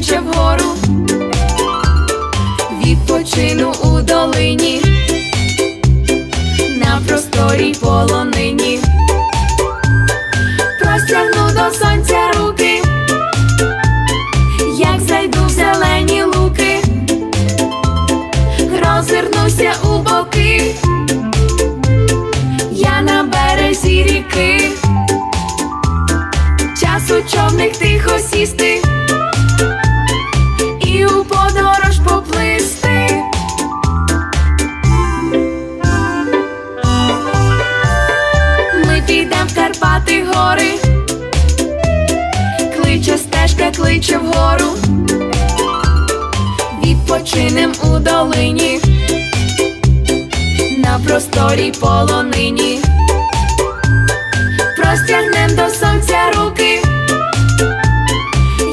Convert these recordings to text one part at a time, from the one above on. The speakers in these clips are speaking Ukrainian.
вгору, відпочину у долині, на просторій полонині, простягну до сонця руки, як зайду в зелені луки, розвернуся у боки, я на березі ріки. Час у човник тихо сісти Річка кличе вгору, відпочинем у долині, на просторій полонині, простягнем до сонця руки,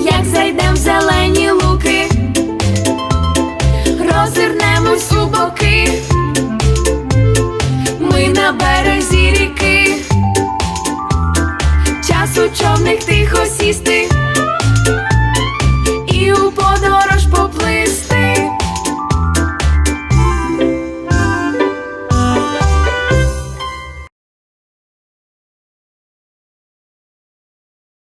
як зайдем в зелені луки, розірнемось у боки, ми на березі ріки.